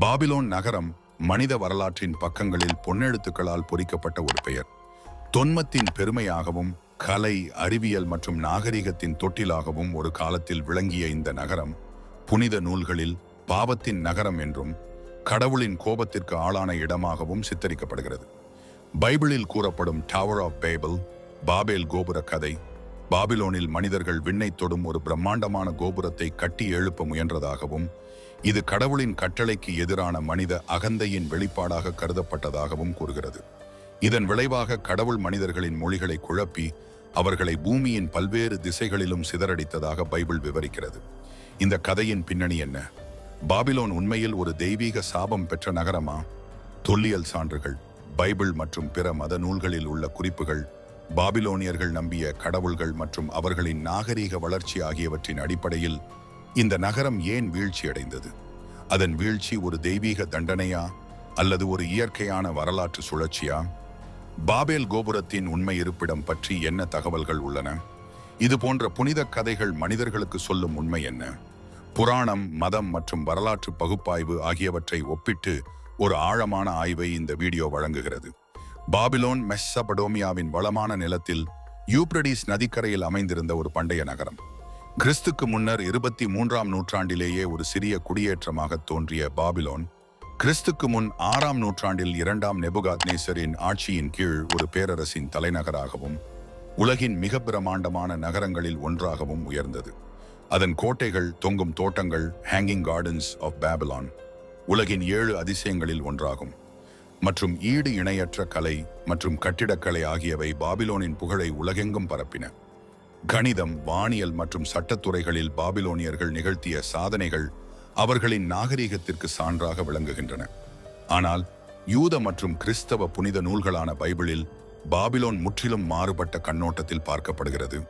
Babylon நகரம் மனித வரலாற்றின் பக்கங்களில் பொன்னெழுத்துக்களால் பொறிக்கப்பட்ட ஒரு பெயர். தொன்மத்தின் பெருமையாகவும் கலை அறிவியல் மற்றும் நாகரிகத்தின் தொட்டிலாகவும் ஒரு காலத்தில் விளங்கிய இந்த நகரம் புனித நூல்களில் பாவத்தின் நகரம் என்றும் கடவுளின் கோபத்திற்கு ஆளான இடமாகவும் சித்தரிக்கப்படுகிறது. பைபிளில் கூறப்படும் டவர் ஆஃப் பேபிள் பாபேல் கோபுர கதை பாபிலோனில் மனிதர்கள் விண்ணை தொடும் ஒரு பிரம்மாண்டமான கோபுரத்தை கட்டி எழுப்ப முயன்றதாகவும் இது கடவுளின் கட்டளைக்கு எதிரான மனித அகந்தையின் வெளிப்பாடாக கருதப்பட்டதாகவும் கூறுகிறது. இதன் விளைவாக கடவுள் மனிதர்களின் மொழிகளை குழப்பி அவர்களை பூமியின் பல்வேறு திசைகளிலும் சிதறடித்ததாக பைபிள் விவரிக்கிறது. இந்த கதையின் பின்னணி என்ன? பாபிலோன் உண்மையில் ஒரு தெய்வீக சாபம் பெற்ற நகரமா? தொல்லியல் சான்றுகள் பைபிள் மற்றும் பிற மத நூல்களில் உள்ள குறிப்புகள் பாபிலோனியர்கள் நம்பிய கடவுள்கள் மற்றும் அவர்களின் நாகரீக வளர்ச்சி ஆகியவற்றின் அடிப்படையில் இந்த நகரம் ஏன் வீழ்ச்சியடைந்தது? அதன் வீழ்ச்சி ஒரு தெய்வீக தண்டனையா? அல்லது ஒரு இயற்கையான வரலாற்று சுழற்சியா? பாபேல் கோபுரத்தின் உண்மை இருப்பிடம் பற்றி என்ன தகவல்கள் உள்ளன? இது போன்ற புனித கதைகள் மனிதர்களுக்கு சொல்லும் உண்மை என்ன? புராணம் மதம் மற்றும் வரலாற்று பகுப்பாய்வு ஆகியவற்றை ஒப்பிட்டு ஒரு ஆழமான ஆய்வை இந்த வீடியோ வழங்குகிறது. பாபிலோன் மெஸ்ஸபடோமியாவின் வளமான நிலத்தில் யூப்ரடிஸ் நதிக்கரையில் அமைந்திருந்த ஒரு பண்டைய நகரம். கிறிஸ்துக்கு முன்னர் இருபத்தி மூன்றாம் நூற்றாண்டிலேயே ஒரு சிறிய குடியேற்றமாக தோன்றிய பாபிலோன் கிறிஸ்துக்கு முன் ஆறாம் நூற்றாண்டில் இரண்டாம் நெபுகாத்னேசரின் ஆட்சியின் கீழ் ஒரு பேரரசின் தலைநகராகவும் உலகின் மிக பிரமாண்டமான நகரங்களில் ஒன்றாகவும் உயர்ந்தது. அதன் கோட்டைகள் தொங்கும் தோட்டங்கள் ஹேங்கிங் கார்டன்ஸ் ஆஃப் பேபிலான் உலகின் ஏழு அதிசயங்களில் ஒன்றாகும். மற்றும் ஈடு இணையற்ற கலை மற்றும் கட்டிடக்கலை ஆகியவை பாபிலோனின் புகழை உலகெங்கும் பரப்பின. கணிதம் வானியல் மற்றும் சட்டத்துறைகளில் பாபிலோனியர்கள் நிகழ்த்திய சாதனைகள் அவர்களின் நாகரிகத்திற்கு சான்றாக விளங்குகின்றன. ஆனால் யூத மற்றும் கிறிஸ்தவ புனித நூல்களான பைபிளில் பாபிலோன் முற்றிலும் மாறுபட்ட கண்ணோட்டத்தில் பார்க்கப்படுகிறது.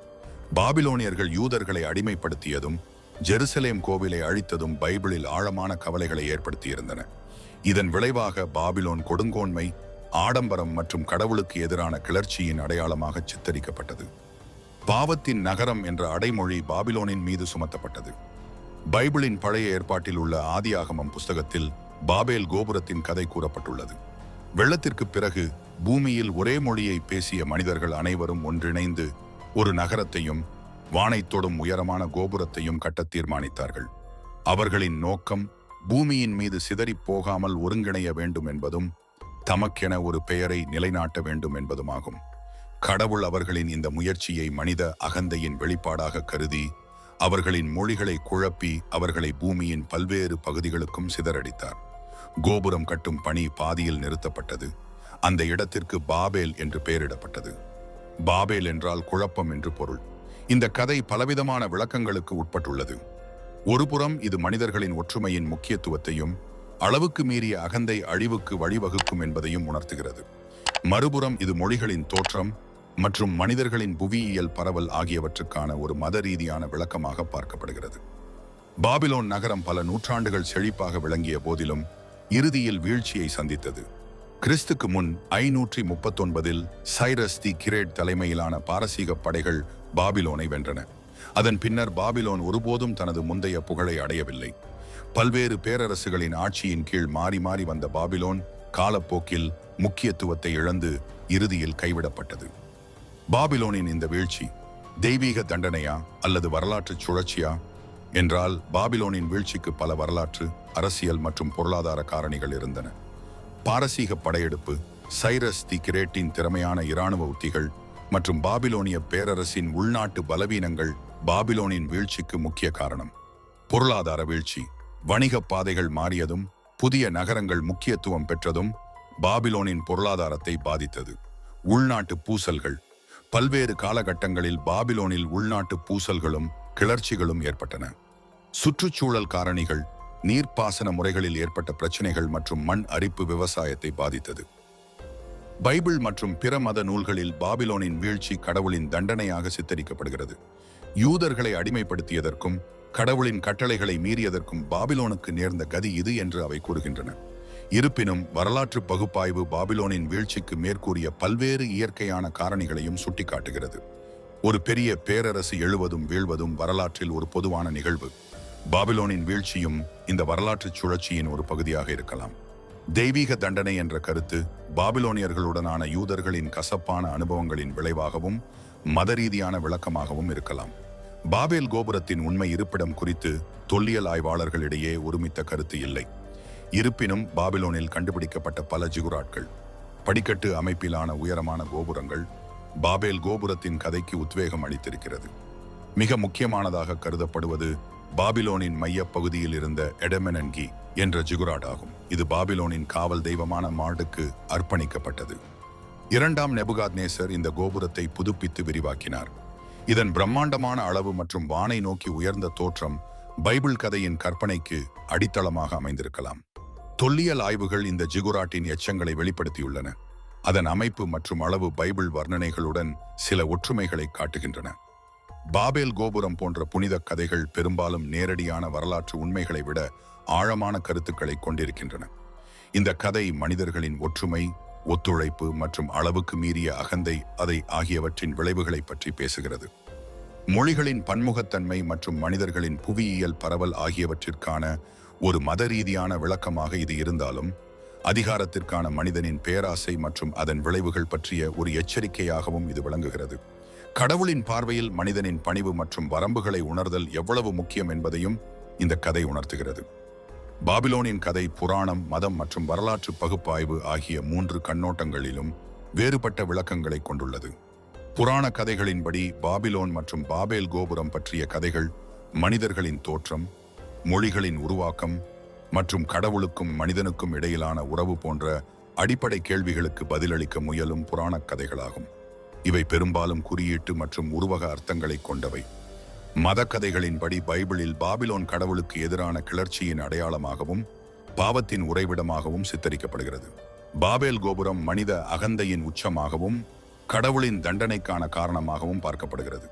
பாபிலோனியர்கள் யூதர்களை அடிமைப்படுத்தியதும் ஜெருசலேம் கோவிலை அழித்ததும் பைபிளில் ஆழமான கவலைகளை ஏற்படுத்தியிருந்தன. இதன் விளைவாக பாபிலோன் கொடுங்கோன்மை ஆடம்பரம் மற்றும் கடவுளுக்கு எதிரான கிளர்ச்சியின் அடையாளமாக சித்தரிக்கப்பட்டது. பாவத்தின் நகரம் என்ற அடைமொழி பாபிலோனின் மீது சுமத்தப்பட்டது. பைபிளின் பழைய ஏற்பாட்டில் உள்ள ஆதியாகமம் புஸ்தகத்தில் பாபேல் கோபுரத்தின் கதை கூறப்பட்டுள்ளது. வெள்ளத்திற்கு பிறகு பூமியில் ஒரே மொழியை பேசிய மனிதர்கள் அனைவரும் ஒன்றிணைந்து ஒரு நகரத்தையும் வானை தொடும் உயரமான கோபுரத்தையும் கட்ட தீர்மானித்தார்கள். அவர்களின் நோக்கம் பூமியின் மீது சிதறிப் போகாமல் ஒருங்கிணைய வேண்டும் என்பதும் தமக்கென ஒரு பெயரை நிலைநாட்ட வேண்டும் என்பதுமாகும். கடவுள் அவர்களின் இந்த முயற்சியை மனித அகந்தையின் வெளிப்பாடாக கருதி அவர்களின் மொழிகளை குழப்பி அவர்களை பூமியின் பல்வேறு பகுதிகளுக்கும் சிதறடித்தார். கோபுரம் கட்டும் பணி பாதியில் நிறுத்தப்பட்டது. அந்த இடத்திற்கு பாபேல் என்று பெயரிடப்பட்டது. பாபேல் என்றால் குழப்பம் என்று பொருள். இந்த கதை பலவிதமான விளக்கங்களுக்கு உட்பட்டுள்ளது. ஒருபுறம் இது மனிதர்களின் ஒற்றுமையின் முக்கியத்துவத்தையும் அளவுக்கு மீறிய அகந்தை அழிவுக்கு வழிவகுக்கும் என்பதையும் உணர்த்துகிறது. மறுபுறம் இது மொழிகளின் தோற்றம் மற்றும் மனிதர்களின் புவியியல் பரவல் ஆகியவற்றுக்கான ஒரு மத ரீதியான விளக்கமாக பார்க்கப்படுகிறது. பாபிலோன் நகரம் பல நூற்றாண்டுகள் செழிப்பாக விளங்கிய போதிலும் இறுதியில் வீழ்ச்சியை சந்தித்தது. கிறிஸ்துக்கு முன் ஐநூற்றி முப்பத்தொன்பதில் சைரஸ் தி கிரேட் தலைமையிலான பாரசீக படைகள் பாபிலோனை வென்றன. அதன் பின்னர் பாபிலோன் ஒருபோதும் தனது முந்தைய புகழை அடையவில்லை. பல்வேறு பேரரசுகளின் ஆட்சியின் கீழ் மாறி மாறி வந்த பாபிலோன் காலப்போக்கில் முக்கியத்துவத்தை இழந்து இறுதியில் கைவிடப்பட்டது. பாபிலோனின் இந்த வீழ்ச்சி தெய்வீக தண்டனையா அல்லது வரலாற்று சுழற்சியா? என்றால் பாபிலோனின் வீழ்ச்சிக்கு பல வரலாற்று அரசியல் மற்றும் பொருளாதார காரணிகள் இருந்தன. பாரசீக படையெடுப்பு சைரஸ் தி கிரேட்டின் திறமையான இராணுவ உத்திகள் மற்றும் பாபிலோனிய பேரரசின் உள்நாட்டு பலவீனங்கள் பாபிலோனின் வீழ்ச்சிக்கு முக்கிய காரணம். பொருளாதார வீழ்ச்சி வணிக பாதைகள் மாறியதும் புதிய நகரங்கள் முக்கியத்துவம் பெற்றதும் பாபிலோனின் பொருளாதாரத்தை பாதித்தது. உள்நாட்டு பூசல்கள் பல்வேறு காலகட்டங்களில் பாபிலோனில் உள்நாட்டு பூசல்களும் கிளர்ச்சிகளும் ஏற்பட்டன. சுற்றுச்சூழல் காரணிகள் நீர்ப்பாசன முறைகளில் ஏற்பட்ட பிரச்சனைகள் மற்றும் மண் அரிப்பு விவசாயத்தை பாதித்தது. பைபிள் மற்றும் பிற மத நூல்களில் பாபிலோனின் வீழ்ச்சி கடவுளின் தண்டனையாக சித்தரிக்கப்படுகிறது. யூதர்களை அடிமைப்படுத்தியதற்கும் கடவுளின் கட்டளைகளை மீறியதற்கும் பாபிலோனுக்கு நேர்ந்த கதி இது என்று அவை கூறுகின்றன. இருப்பினும் வரலாற்று பகுப்பாய்வு பாபிலோனின் வீழ்ச்சிக்கு மேற்கூறிய பல்வேறு இயற்கையான காரணிகளையும் சுட்டிக்காட்டுகிறது. ஒரு பெரிய பேரரசு எழுவதும் வீழ்வதும் வரலாற்றில் ஒரு பொதுவான நிகழ்வு. பாபிலோனின் வீழ்ச்சியும் இந்த வரலாற்று சுழற்சியின் ஒரு பகுதியாக இருக்கலாம். தெய்வீக தண்டனை என்ற கருத்து பாபிலோனியர்களுடனான யூதர்களின் கசப்பான அனுபவங்களின் விளைவாகவும் மத ரீதியான விளக்கமாகவும் இருக்கலாம். பாபேல் கோபுரத்தின் உண்மை இருப்பிடம் குறித்து தொல்லியல் ஆய்வாளர்களிடையே ஒருமித்த கருத்து இல்லை. இருப்பினும் பாபிலோனில் கண்டுபிடிக்கப்பட்ட பல ஜிகுராட்கள் படிக்கட்டு அமைப்பிலான உயரமான கோபுரங்கள் பாபேல் கோபுரத்தின் கதைக்கு உத்வேகம் அளித்திருக்கிறது. மிக முக்கியமானதாக கருதப்படுவது பாபிலோனின் மையப் பகுதியில் இருந்த எடமெனன்கி என்ற ஜிகுராட் ஆகும் இது பாபிலோனின் காவல் தெய்வமான மாடுக்கு அர்ப்பணிக்கப்பட்டது. இரண்டாம் நெபுகாத்னேசர் இந்த கோபுரத்தை புதுப்பித்து விரிவாக்கினார். இதன் பிரம்மாண்டமான அளவு மற்றும் வானை நோக்கி உயர்ந்த தோற்றம் பைபிள் கதையின் கற்பனைக்கு அடித்தளமாக அமைந்திருக்கலாம். தொல்லியல் ஆய்வுகள் இந்த ஜிகுராட்டின் எச்சங்களை வெளிப்படுத்தியுள்ளன. அதன் அமைப்பு மற்றும் அளவு பைபிள் வர்ணனைகளுடன் சில ஒற்றுமைகளை காட்டுகின்றன. பாபேல் கோபுரம் போன்ற புனித கதைகள் பெரும்பாலும் நேரடியான வரலாற்று உண்மைகளை விட ஆழமான கருத்துக்களை கொண்டிருக்கின்றன. இந்த கதை மனிதர்களின் ஒற்றுமை ஒத்துழைப்பு மற்றும் அளவுக்கு மீறிய அகந்தை அதை ஆகியவற்றின் விளைவுகளை பற்றி பேசுகிறது. மொழிகளின் பன்முகத்தன்மை மற்றும் மனிதர்களின் புவியியல் பரவல் ஆகியவற்றிற்கான ஒரு மத ரீதியான விளக்கமாக இது இருந்தாலும் அதிகாரத்திற்கான மனிதனின் பேராசை மற்றும் அதன் விளைவுகள் பற்றிய ஒரு எச்சரிக்கையாகவும் இது விளங்குகிறது. கடவுளின் பார்வையில் மனிதனின் பணிவு மற்றும் வரம்புகளை உணர்தல் எவ்வளவு முக்கியம் என்பதையும் இந்த கதை உணர்த்துகிறது. பாபிலோனின் கதை புராணம் மதம் மற்றும் வரலாற்று பகுப்பாய்வு ஆகிய மூன்று கண்ணோட்டங்களிலும் வேறுபட்ட விளக்கங்களை கொண்டுள்ளது. புராண கதைகளின்படி பாபிலோன் மற்றும் பாபேல் கோபுரம் பற்றிய கதைகள் மனிதர்களின் தோற்றம் மொழிகளின் உருவாக்கம் மற்றும் கடவுளுக்கும் மனிதனுக்கும் இடையிலான உறவு போன்ற அடிப்படை கேள்விகளுக்கு பதிலளிக்க முயலும் புராணக் கதைகளாகும். இவை பெரும்பாலும் குறியீட்டு மற்றும் உருவக அர்த்தங்களை கொண்டவை. மத கதைகளின்படி பைபிளில் பாபிலோன் கடவுளுக்கு எதிரான கிளர்ச்சியின் அடையாளமாகவும் பாவத்தின் உறைவிடமாகவும் சித்தரிக்கப்படுகிறது. பாபேல் கோபுரம் மனித அகந்தையின் உச்சமாகவும் கடவுளின் தண்டனைக்கான காரணமாகவும் பார்க்கப்படுகிறது.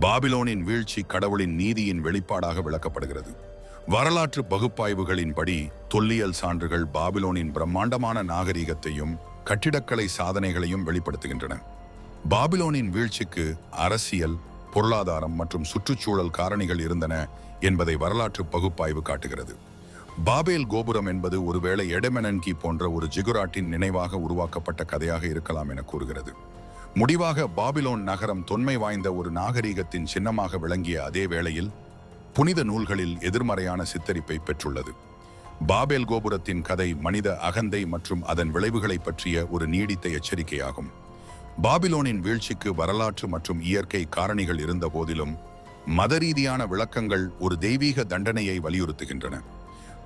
பாபிலோனின் வீழ்ச்சி கடவுளின் நீதியின் வெளிப்பாடாக விளக்கப்படுகிறது. வரலாற்று பகுப்பாய்வுகளின்படி தொல்லியல் சான்றுகள் பாபிலோனின் பிரம்மாண்டமான நாகரிகத்தையும் கட்டிடக்கலை சாதனைகளையும் வெளிப்படுத்துகின்றன. பாபிலோனின் வீழ்ச்சிக்கு அரசியல் பொருளாதாரம் மற்றும் சுற்றுச்சூழல் காரணிகள் இருந்தன என்பதை வரலாற்று பகுப்பாய்வு காட்டுகிறது. பாபேல் கோபுரம் என்பது ஒருவேளை எடமெனன்கி போன்ற ஒரு ஜிகுராட்டின் நினைவாக உருவாக்கப்பட்ட கதையாக இருக்கலாம் என கூறுகிறது. முடிவாக பாபிலோன் நகரம் தொன்மை வாய்ந்த ஒரு நாகரீகத்தின் சின்னமாக விளங்கிய அதே வேளையில் புனித நூல்களில் எதிர்மறையான சித்தரிப்பை பெற்றுள்ளது. பாபேல் கோபுரத்தின் கதை மனித அகந்தை மற்றும் அதன் விளைவுகளை பற்றிய ஒரு நீடித்த எச்சரிக்கையாகும். பாபிலோனின் வீழ்ச்சிக்கு வரலாற்று மற்றும் இயற்கை காரணிகள் இருந்த போதிலும் மத ரீதியான விளக்கங்கள் ஒரு தெய்வீக தண்டனையை வலியுறுத்துகின்றன.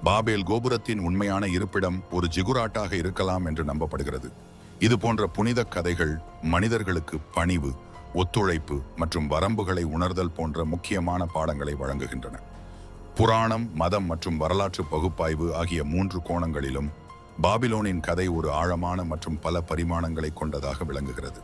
பாபேல் கோபுரத்தின் உண்மையான இருப்பிடம் ஒரு ஜிகுராட்டாக இருக்கலாம் என்று நம்பப்படுகிறது. இது போன்ற புனித கதைகள் மனிதர்களுக்கு பணிவு ஒத்துழைப்பு மற்றும் வரம்புகளை உணர்தல் போன்ற முக்கியமான பாடங்களை வழங்குகின்றன. புராணம் மதம் மற்றும் வரலாற்று பகுப்பாய்வு ஆகிய மூன்று கோணங்களிலும் பாபிலோனின் கதை ஒரு ஆழமான மற்றும் பல பரிமாணங்களை கொண்டதாக விளங்குகிறது.